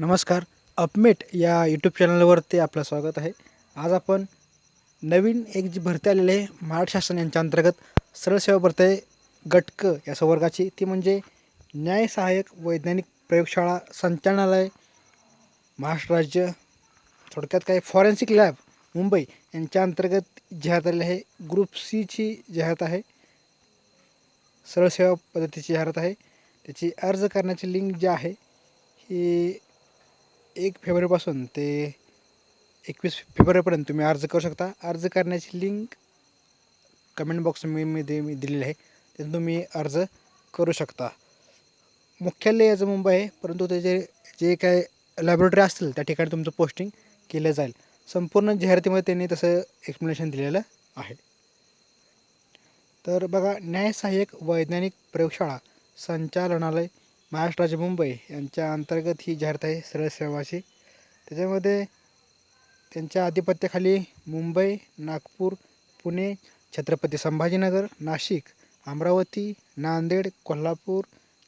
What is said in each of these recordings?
नमस्कार. अपमेट या यूट्यूब चॅनलवरती आपलं स्वागत आहे. आज आपण नवीन एक जी भरती आलेली आहे महाराष्ट्र शासन यांच्या अंतर्गत सरळ सेवा भरती आहे गटक या संवर्गाची. ती म्हणजे न्याय सहाय्यक वैज्ञानिक प्रयोगशाळा संचालनालय महाराष्ट्र राज्य थोडक्यात काय फॉरेन्सिक लॅब मुंबई यांच्या अंतर्गत जाहिरात आलेली आहे. ग्रुप सीची जाहिरात आहे. सरळ सेवा पद्धतीची जाहिरात आहे. त्याची अर्ज करण्याची लिंक जी आहे ही एक फेब्रुवारीपासून ते एकवीस फेब्रुवारीपर्यंत तुम्ही अर्ज करू शकता. अर्ज करण्याची लिंक कमेंट बॉक्स मी मी दिलेली आहे. त्यातून तुम्ही अर्ज करू शकता. मुख्यालय याचं मुंबई आहे परंतु त्याचे जे काय लॅबोरेटरी असतील त्या ठिकाणी तुमचं पोस्टिंग केलं जाईल. संपूर्ण जाहिरातीमध्ये त्यांनी तसं एक्सप्लेनेशन दिलेलं आहे. तर बघा न्याय सहाय्यक वैज्ञानिक प्रयोगशाळा संचालनालय महाराष्ट्राचे मुंबई यांच्या अंतर्गत ही जाहिरात आहे सरळ सेवाची. त्याच्यामध्ये त्यांच्या आधिपत्याखाली मुंबई नागपूर पुणे छत्रपती संभाजीनगर नाशिक अमरावती नांदेड कोल्हापूर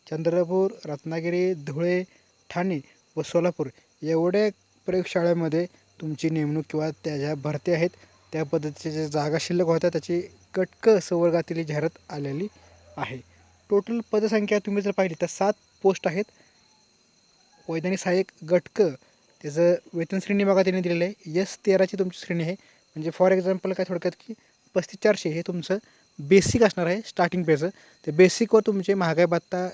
चंद्रपूर रत्नागिरी धुळे ठाणे व सोलापूर एवढ्या प्रयोगशाळेमध्ये तुमची नेमणूक किंवा त्या ज्या भरती आहेत त्या पद्धतीच्या ज्या जागा शिल्लक होत्या त्याची कटक संवर्गातील जाहिरात आलेली आहे. टोटल पदसंख्या तुम्ही जर पाहिली तर सात पोस्ट आहेत. वैज्ञानिक सहाय्यक गटक त्याचं वेतन श्रेणी बघा त्यांनी दिलेलं आहे. यस तेराची तुमची श्रेणी आहे. म्हणजे फॉर एक्झाम्पल काय थोडक्यात की पस्तीस चारशे हे तुमचं बेसिक असणार आहे स्टार्टिंग पेचं ते बेसिकवर तुमचे महागाई भत्ता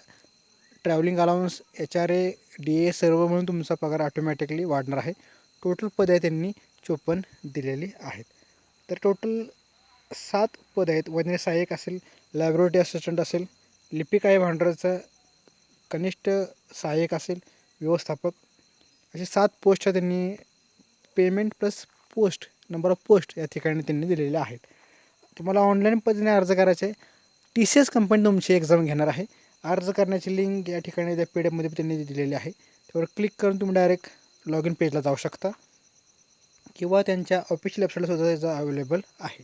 travelling allowance H R A D A सर्व म्हणून तुमचा पगार ऑटोमॅटिकली वाढणार आहे. टोटल पदं आहे त्यांनी चोपन्न दिलेली आहेत. तर टोटल सात पद आहेत. वैज्ञानिक सहाय्यक असेल लॅबोरेटरी असिस्टंट असेल लिपिक आहे भांडरचं कनिष्ठ सहाय्यक असेल व्यवस्थापक असे सात पोस्ट त्यांनी payment plus post number of post या ठिकाणी त्यांनी दिलेले आहेत. तुम्हाला ऑनलाईन पद्धतीने अर्ज करायचे आहे. टी सी एस कंपनी तुमची एक्झाम घेणार आहे. अर्ज करण्याची लिंक या ठिकाणी त्या पी डी एफमध्ये त्यांनी दिलेली आहे. त्यावर क्लिक करून तुम्ही डायरेक्ट लॉग इन पेजला जाऊ शकता. किंवा त्यांच्या ऑफिशियल वेबसाईटला सुद्धा त्याचा अवेलेबल आहे.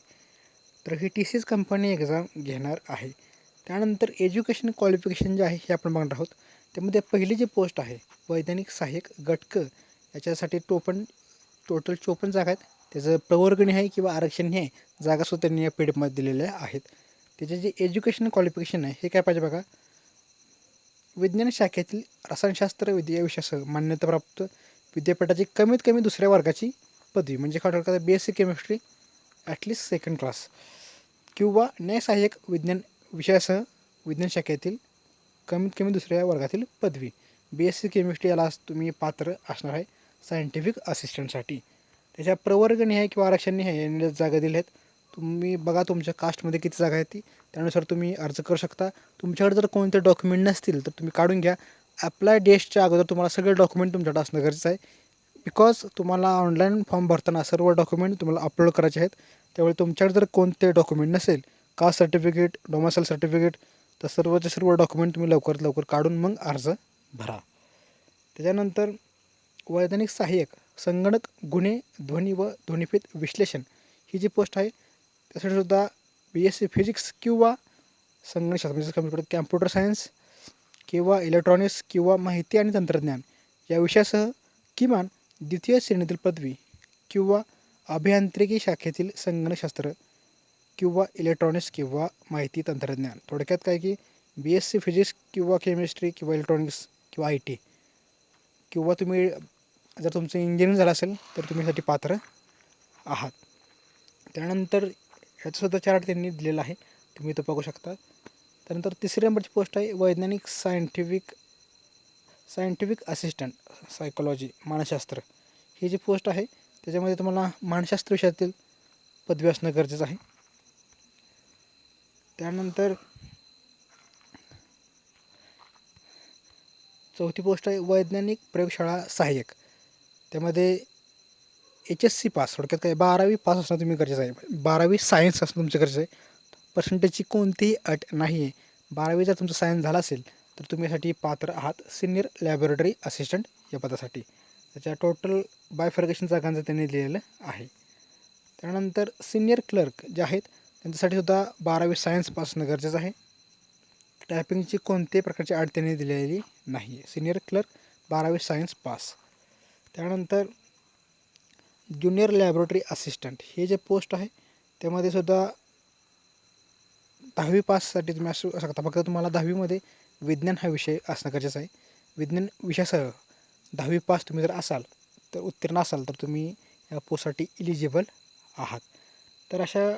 तर ही T C S company exam घेणार आहे. त्यानंतर एज्युकेशन क्वालिफिकेशन जे आहे हे आपण बघणार आहोत. त्यामध्ये पहिली जी पोस्ट आहे वैज्ञानिक सहाय्यक गटक याच्यासाठी टोपण टोटल चोपन्न जागा आहेत. त्याचं प्रवर्गणी आहे किंवा आरक्षण आहे जागासुद्धा त्यांनी या पी दिलेल्या आहेत. त्याचे जे एज्युकेशन क्वालिफिकेशन आहे हे काय पाहिजे बघा? विज्ञान शाखेतील रसायनशास्त्र विद्या विषयासह मान्यताप्राप्त विद्यापीठाची कमीत कमी दुसऱ्या वर्गाची पदवी म्हणजे काय ठरवतात B S C chemistry at least second class किंवा न्यायसहाय्यक विज्ञान विषयासह विज्ञान शाखेतील कमीत कमी दुसऱ्या वर्गातील पदवी. बी एस सी केमिस्ट्री याला तुम्ही पात्र असणार आहे. सायंटिफिक असिस्टंटसाठी त्याच्या प्रवर्गणी आहे किंवा आरक्षणनी आहे यांनी जागा दिल्या आहेत. तुम्ही बघा तुमच्या कास्टमध्ये किती जागा आहे ती. त्यानुसार तुम्ही अर्ज करू शकता. तुमच्याकडे जर कोणते डॉक्युमेंट नसतील तर तुम्ही काढून घ्या. अप्लाय डेटच्या अगोदर तुम्हाला सगळे डॉक्युमेंट तुमच्याकडे असणं गरजेचं आहे. बिकॉज तुम्हाला ऑनलाईन फॉर्म भरताना सर्व डॉक्युमेंट तुम्हाला अपलोड करायचे आहेत. त्यावेळी तुमच्याकडे जर कोणते डॉक्युमेंट नसेल कास्ट सर्टिफिकेट डोमासाईल सर्टिफिकेट तर सर्वच्या सर्व डॉक्युमेंट तुम्ही लवकरात लवकर काढून मग अर्ज भरा. त्याच्यानंतर वैज्ञानिक सहाय्यक संगणक गुन्हे ध्वनी व ध्वनिफित विश्लेषण ही जी पोस्ट आहे त्यासाठी सुद्धा बी एस सी फिजिक्स किंवा संगणकशास्त्र म्हणजे कम्प्युटर कॅम्प्युटर सायन्स किंवा इलेक्ट्रॉनिक्स किंवा माहिती आणि तंत्रज्ञान या विषयासह किमान द्वितीय श्रेणीतील पदवी किंवा अभियांत्रिकी शाखेतील संगणकशास्त्र किंवा इलेक्ट्रॉनिक्स किंवा माहिती तंत्रज्ञान. थोडक्यात काय की बी एस सी फिजिक्स किंवा केमिस्ट्री किंवा इलेक्ट्रॉनिक्स किंवा आय टी किंवा तुम्ही जर तुमचं इंजिनिअरिंग झालं असेल तर तुम्हीसाठी पात्र आहात. त्यानंतर ह्याचंसुद्धा चार्ट त्यांनी दिलेला आहे. तुम्ही तो बघू शकता. त्यानंतर तिसरी नंबरची पोस्ट आहे वैज्ञानिक सायंटिफिक सायंटिफिक असिस्टंट सायकोलॉजी मानसशास्त्र. ही जी पोस्ट आहे त्याच्यामध्ये तुम्हाला मानसशास्त्र विषयातील पदवी असणं गरजेचं आहे. त्यानंतर चौथी पोस्ट आहे वैज्ञानिक प्रयोगशाळा सहाय्यक. त्यामध्ये एच एस सी पास थोडक्यात काय बारावी पास असणं तुम्ही गरजेचं आहे. बारावी सायन्स असणं तुमचं गरजेचं आहे. पर्सेंटेजची कोणतीही अट नाही आहे बारावी जर तुमचं सायन्स झाला असेल तर तुम्ही यासाठी पात्र आहात. सिनियर लॅबोरेटरी असिस्टंट या पदासाठी. त्याच्या टोटल बायफर्गेशन जागांचं त्यांनी लिहिलेलं आहे. त्यानंतर सिनियर क्लर्क जे आहेत त्यांच्यासाठी सुद्धा बारावी सायन्स पास असणं गरजेचं आहे. टायपिंगची कोणत्याही प्रकारची अडचणी दिलेली नाही आहे सिनियर क्लर्क बारावी सायन्स पास त्यानंतर ज्युनियर लॅबोरेटरी असिस्टंट हे जे पोस्ट आहे त्यामध्ये सुद्धा दहावी पाससाठी तुम्ही असू शकता. फक्त तुम्हाला दहावीमध्ये विज्ञान हा विषय असणं गरजेचं आहे. विज्ञान विषयासह दहावी पास तुम्ही जर असाल तर उत्तीर्ण असाल तर तुम्ही या पोस्टसाठी इलिजिबल आहात. तर अशा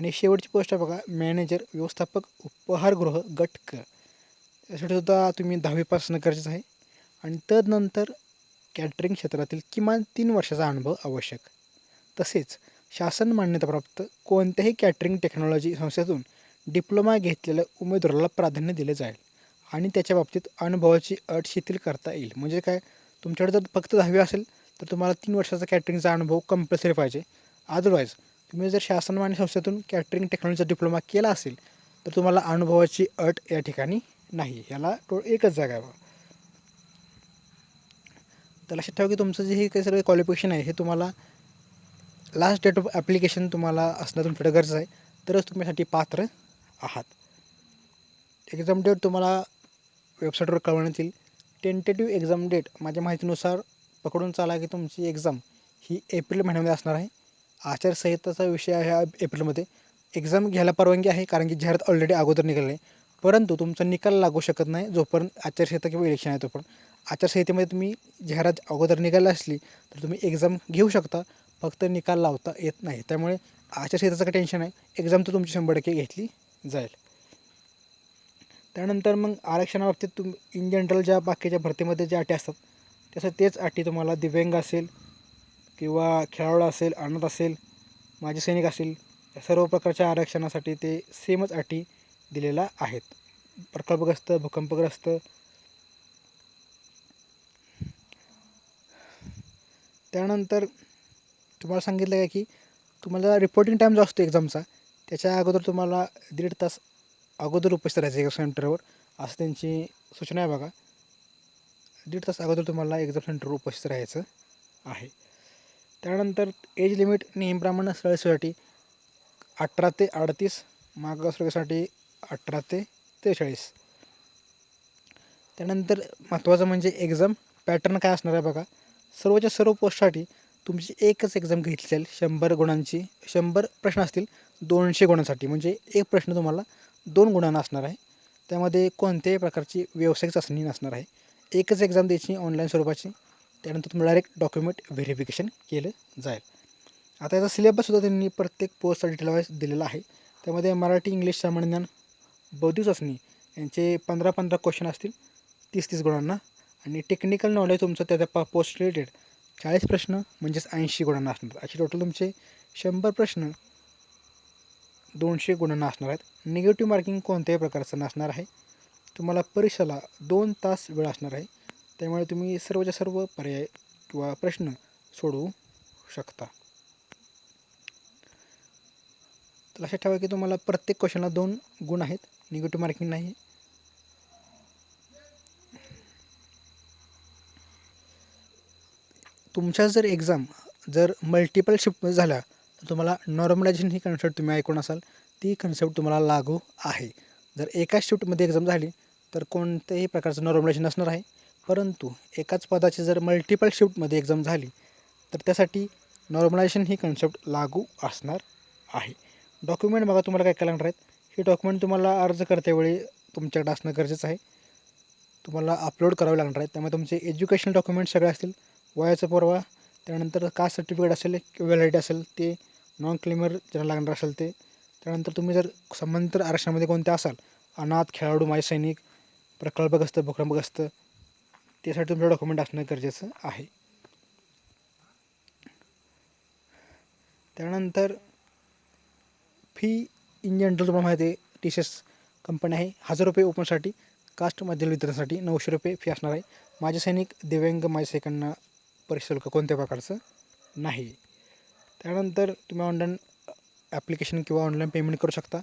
आणि शेवटची पोस्ट आहे बघा मॅनेजर व्यवस्थापक उपहारगृह गट क त्यासाठी सुद्धा तुम्ही दहावी पास असणं गरजेचं आहे. आणि तदनंतर कॅटरिंग क्षेत्रातील किमान तीन वर्षाचा अनुभव आवश्यक. तसेच शासन मान्यताप्राप्त कोणत्याही कॅटरिंग टेक्नॉलॉजी संस्थेतून डिप्लोमा घेतलेल्या उमेदवाराला प्राधान्य दिले जाईल आणि त्याच्या बाबतीत अनुभवाची अट शिथिल करता येईल. म्हणजे काय? तुमच्याकडे जर फक्त दहावी असेल तर तुम्हाला तीन वर्षाचा कॅटरिंगचा अनुभव कंपल्सरी पाहिजे. अदरवाईज तुम्ही जर शासन आणि संस्थेतून कॅटरिंग टेक्नॉलॉजीचा डिप्लोमा केला असेल तर तुम्हाला अनुभवाची अट या ठिकाणी नाही. याला टो एकच जागा आहे तर लक्षात ठेवा की तुमचं जे हे काही सगळं क्वालिफिकेशन आहे हे तुम्हाला लास्ट डेट ऑफ ॲप्लिकेशन तुम्हाला असणं तुमच्याकडे गरजेचं आहे. तरच तुमच्यासाठी पात्र आहात. एक्झाम डेट तुम्हाला वेबसाईटवर कळवण्यात येईल. टेंटेटिव्ह एक्झाम डेट माझ्या माहितीनुसार पकडून चाला की तुमची एक्झाम ही एप्रिल महिन्यामध्ये असणार आहे. आचारसंहिताचा विषय आहे हा एप्रिलमध्ये. एक्झाम घ्यायला परवानगी आहे कारण की जाहिरात ऑलरेडी अगोदर निघाली आहे. परंतु तुमचा निकाल लागू शकत नाही जोपर्यंत आचारसंहिता किंवा इलेक्शन आहे तोपर्यंत. आचारसंहितेमध्ये तुम्ही जाहिरात अगोदर निघायला असली तर तुम्ही एक्झाम घेऊ शकता फक्त निकाल लावता येत नाही. त्यामुळे आचारसंहिताचं काही टेन्शन आहे एक्झाम तर तुमची शंभर टक्के घेतली जाईल. त्यानंतर मग आरक्षणाबाबतीत तुम इन जनरल ज्या बाकीच्या भरतीमध्ये ज्या अटी असतात त्यासाठी तेच अटी तुम्हाला दिव्यांग असेल किंवा खेळाडू असेल अनाथ असेल माजी सैनिक असेल या सर्व प्रकारच्या आरक्षणासाठी ते सेमच अटी दिलेल्या आहेत. प्रकल्पग्रस्त भूकंपग्रस्त. त्यानंतर तुम्हाला सांगितलं आहे की तुम्हाला रिपोर्टिंग टाईम जो असतो एक्झामचा त्याच्या अगोदर तुम्हाला दीड तास अगोदर उपस्थित राहायचं एक्झाम सेंटरवर असं त्यांची सूचना आहे बघा. दीड तास अगोदर तुम्हाला एक्झाम सेंटरवर उपस्थित राहायचं आहे. त्यानंतर एज लिमिट नेहमीप्रमाणे सरळसाठी अठरा ते अडतीस मागासवर्गासाठी अठरा ते त्रेचाळीस. त्यानंतर महत्त्वाचं म्हणजे एक्झाम पॅटर्न काय असणार आहे बघा. सर्वच्या सर्व पोस्टसाठी तुमची एकच एक्झाम घेतली जाईल शंभर गुणांची शंभर प्रश्न असतील दोनशे गुणांसाठी. म्हणजे एक प्रश्न तुम्हाला दोन गुणांना असणार आहे. त्यामध्ये कोणत्याही प्रकारची व्यावसायिक चाचणी नसणार आहे. एकच एक्झाम द्यायची ऑनलाईन स्वरूपाची. त्यानंतर तुम्हाला डायरेक्ट डॉक्युमेंट व्हेरिफिकेशन केलं जाईल. आता याचा सिलेबससुद्धा त्यांनी प्रत्येक पोस्टचा डिटेलवाईज दिलेला आहे. त्यामध्ये मराठी इंग्लिश सामान्य ज्ञान बौद्धिक चाचणी यांचे पंधरा पंधरा क्वेश्चन असतील तीस तीस गुणांना. आणि टेक्निकल नॉलेज तुमचं त्या त्या पोस्ट रिलेटेड चाळीस प्रश्न म्हणजेच ऐंशी गुणांना असणार. असे टोटल तुमचे शंभर प्रश्न दोनशे गुणांना असणार आहेत. निगेटिव्ह मार्किंग कोणत्याही प्रकारचं नसणार आहे. तुम्हाला परीक्षेला दोन तास वेळ असणार आहे. त्यामुळे तुम्ही सर्वच्या सर्व पर्याय किंवा प्रश्न सोडवू शकता. तर लक्षात ठेवा की तुम्हाला प्रत्येक क्वेश्चनला दोन गुण आहेत. निगेटिव्ह मार्किंग नाही. तुमच्या जर एक्झाम जर मल्टिपल शिफ्टमध्ये झाल्या तर तुम्हाला नॉर्मलायझेशन ही कन्सेप्ट तुम्ही ऐकून असाल. ती कन्सेप्ट तुम्हाला लागू आहे. जर एकाच शिफ्टमध्ये एक्झाम झाली तर कोणत्याही प्रकारचं नॉर्मलायझेशन असणार आहे. परंतु एकाच पदाची जर मल्टिपल शिफ्टमध्ये एक्झाम झाली तर त्यासाठी नॉर्मलायझेशन ही कन्सेप्ट लागू असणार आहे. डॉक्युमेंट बघा तुम्हाला काय काय लागणार आहेत. हे डॉक्युमेंट तुम्हाला अर्ज करतेवेळी तुमच्याकडे असणं गरजेचं आहे. तुम्हाला अपलोड करावे लागणार आहेत. त्यामुळे तुमचे एज्युकेशनल डॉक्युमेंट सगळे असतील. वयाचा पुरावा त्यानंतर कास्ट सर्टिफिकेट असेल किंवा व्हॅलिडिटी असेल ते नॉन क्लेमर ज्यांना लागणार असेल ते. त्यानंतर तुम्ही जर संबंधित आरक्षणामध्ये कोणते असाल अनाथ खेळाडू माय सैनिक प्रकल्पग्रस्त भूकंपग्रस्त त्यासाठी तुमचं डॉक्युमेंट असणं गरजेचं आहे. त्यानंतर फी इन जनरल तुम्हाला माहिती आहे टी सी एस कंपनी आहे. हजार रुपये ओपनसाठी कास्टमधील वितरणासाठी नऊशे रुपये फी असणार आहे. माझे सैनिक दिव्यांग माझ्या सैनिकांना परिशुल्क कोणत्या प्रकारचं नाही. त्यानंतर तुम्ही ऑनलाईन ॲप्लिकेशन किंवा ऑनलाईन पेमेंट करू शकता.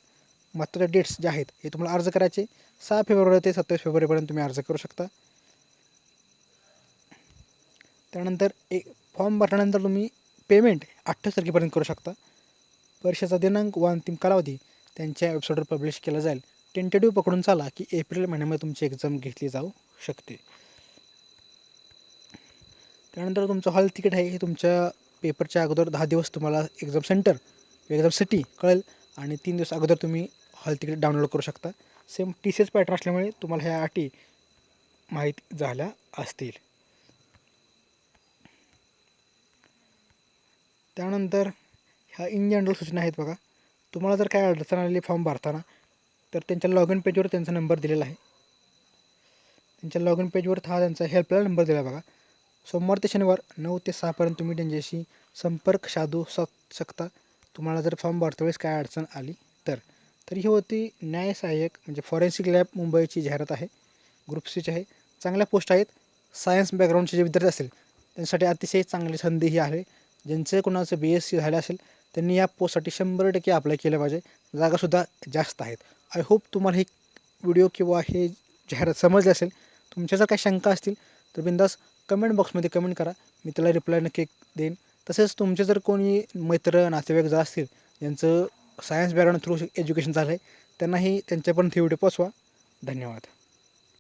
मात्र डेट्स जे आहेत हे तुम्हाला अर्ज करायचे. सहा फेब्रुवारी ते सत्तावीस फेब्रुवारीपर्यंत तुम्ही अर्ज करू शकता. त्यानंतर एक फॉर्म भरल्यानंतर तुम्ही पेमेंट अठ्ठावीस तारखेपर्यंत करू शकता. परीक्षेचा दिनांक व अंतिम कालावधी त्यांच्या वेबसाईटवर पब्लिश केला जाईल. टेंटेटिव्ह पकडून चाला की एप्रिल महिन्यामध्ये तुमची एक्झाम घेतली जाऊ शकते. त्यानंतर तुमचं हॉल तिकीट आहे हे तुमच्या पेपरच्या अगोदर दहा दिवस तुम्हाला एक्झाम सेंटर एक्झाम सिटी कळेल आणि तीन दिवस अगोदर तुम्ही हॉल तिकीट डाउनलोड करू शकता. Same T C S pattern असल्यामुळे तुम्हाला ह्या अटी माहीत झाल्या असतील. त्यानंतर ह्या इन जनरल सूचना आहेत बघा. तुम्हाला जर काय अडचण आलेली फॉर्म भरताना तर त्यांच्या लॉग इन पेजवर त्यांचा नंबर दिलेला आहे. त्यांच्या लॉग इन पेजवर हा त्यांचा हेल्पलाईन नंबर दिला बघा. सोमवार ते शनिवार नऊ ते सहापर्यंत तुम्ही त्यांच्याशी संपर्क साधू शक शकता. तुम्हाला जर फॉर्म भरता वेळेस काय अडचण आली तर. तर ही होती न्याय सहाय्यक म्हणजे फॉरेन्सिक लॅब मुंबईची जाहिरात आहे. ग्रुप सीच आहे. चांगल्या पोस्ट आहेत. सायन्स बॅकग्राऊंडचे जे विद्यार्थी असेल त्यांच्यासाठी अतिशय चांगली संधी ही आहे. ज्यांचं कोणाचं बी एस सी झालं असेल त्यांनी या पोस्टसाठी शंभर टक्के अप्लाय केलं पाहिजे. जागासुद्धा जास्त आहेत. आय होप तुम्हाला हे व्हिडिओ किंवा हे जाहिरात समजले असेल तुमच्या जर काही शंका असतील तर बिंदास कमेंट बॉक्समध्ये कमेंट करा. मी त्याला रिप्लाय नक्की देईन. तसेच तुमचे जर कोणी मित्र नातेवाईक जर असतील ज्यांचं सायन्स बॅकग्राऊंड थ्रू एज्युकेशन झालं आहे त्यांनाही त्यांच्यापर्यंत पण व्हिडिओ पोचवा धन्यवाद.